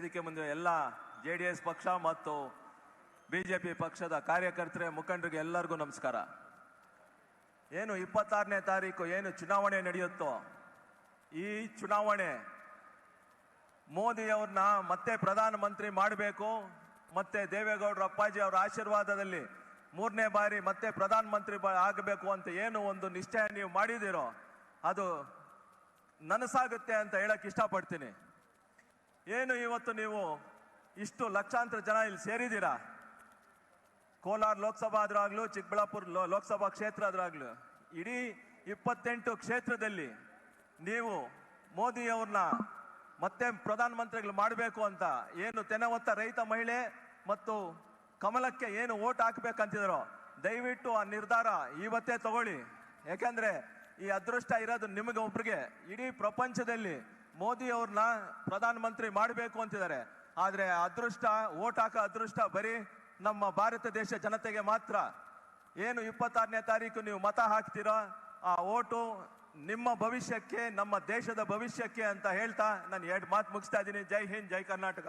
ವೇದಿಕೆ ಮುಂದೆ ಎಲ್ಲ ಜೆ ಪಕ್ಷ ಮತ್ತು ಪಿ ಪಕ್ಷದ ಕಾರ್ಯಕರ್ತರೆ, ಮುಖಂಡರಿಗೆ ಎಲ್ಲರಿಗೂ ನಮಸ್ಕಾರ. ಏನು ಇಪ್ಪತ್ತಾರನೇ ತಾರೀಕು ಏನು ಚುನಾವಣೆ ನಡೆಯುತ್ತೋ, ಈ ಚುನಾವಣೆ ಮೋದಿಯವ್ರನ್ನ ಮತ್ತೆ ಪ್ರಧಾನಮಂತ್ರಿ ಮಾಡಬೇಕು, ಮತ್ತೆ ದೇವೇಗೌಡರ ಅಪ್ಪಾಜಿ ಅವರ ಆಶೀರ್ವಾದದಲ್ಲಿ ಮೂರನೇ ಬಾರಿ ಮತ್ತೆ ಪ್ರಧಾನಮಂತ್ರಿ ಬ- ಆಗಬೇಕು ಅಂತ ಏನು ಒಂದು ನಿಶ್ಚಯ ನೀವು ಮಾಡಿದಿರೋ ಅದು ನನಸಾಗುತ್ತೆ ಅಂತ ಹೇಳಕ್ ಇಷ್ಟಪಡ್ತೀನಿ. ಏನು ಇವತ್ತು ನೀವು ಇಷ್ಟು ಲಕ್ಷಾಂತರ ಜನ ಇಲ್ಲಿ ಸೇರಿದ್ದೀರಾ? ಕೋಲಾರ ಲೋಕಸಭಾ ಆದ್ರಾಗ್ಲೂ, ಚಿಕ್ಕಬಳ್ಳಾಪುರ ಲೋಕಸಭಾ ಕ್ಷೇತ್ರ ಆದ್ರಾಗ್ಲೂ. ಇಡೀ ಇಪ್ಪತ್ತೆಂಟು ಕ್ಷೇತ್ರದಲ್ಲಿ ನೀವು ಮೋದಿಯವ್ರನ್ನ ಮತ್ತೆ ಪ್ರಧಾನಮಂತ್ರಿಗಳು ಮಾಡಬೇಕು ಅಂತ ಏನು ತೆನವತ್ತ ರೈತ ಮಹಿಳೆ ಮತ್ತು ಕಮಲಕ್ಕೆ ಏನು ಓಟ್ ಹಾಕ್ಬೇಕಂತಿದ್ರು, ದಯವಿಟ್ಟು ಆ ನಿರ್ಧಾರ ಇವತ್ತೇ ತಗೊಳ್ಳಿ. ಯಾಕಂದ್ರೆ ಈ ಅದೃಷ್ಟ ಇರೋದು ನಿಮಗೆ ಒಬ್ರಿಗೆ. ಇಡೀ ಪ್ರಪಂಚದಲ್ಲಿ ಮೋದಿ ಅವ್ರನ್ನ ಪ್ರಧಾನಮಂತ್ರಿ ಮಾಡಬೇಕು ಅಂತಿದ್ದಾರೆ. ಆದ್ರೆ ಅದೃಷ್ಟ, ಓಟ್ ಹಾಕೋ ಅದೃಷ್ಟ ಬರೀ ನಮ್ಮ ಭಾರತ ದೇಶ ಜನತೆಗೆ ಮಾತ್ರ. ಏನು ಇಪ್ಪತ್ತಾರನೇ ತಾರೀಕು ನೀವು ಮತ ಹಾಕ್ತೀರೋ ಆ ಓಟು ನಿಮ್ಮ ಭವಿಷ್ಯಕ್ಕೆ, ನಮ್ಮ ದೇಶದ ಭವಿಷ್ಯಕ್ಕೆ ಅಂತ ಹೇಳ್ತಾ ನಾನು ಎರಡು ಮಾತು ಮುಗಿಸ್ತಾ ಇದ್ದೀನಿ. ಜೈ ಹಿಂದ್, ಜೈ ಕರ್ನಾಟಕ.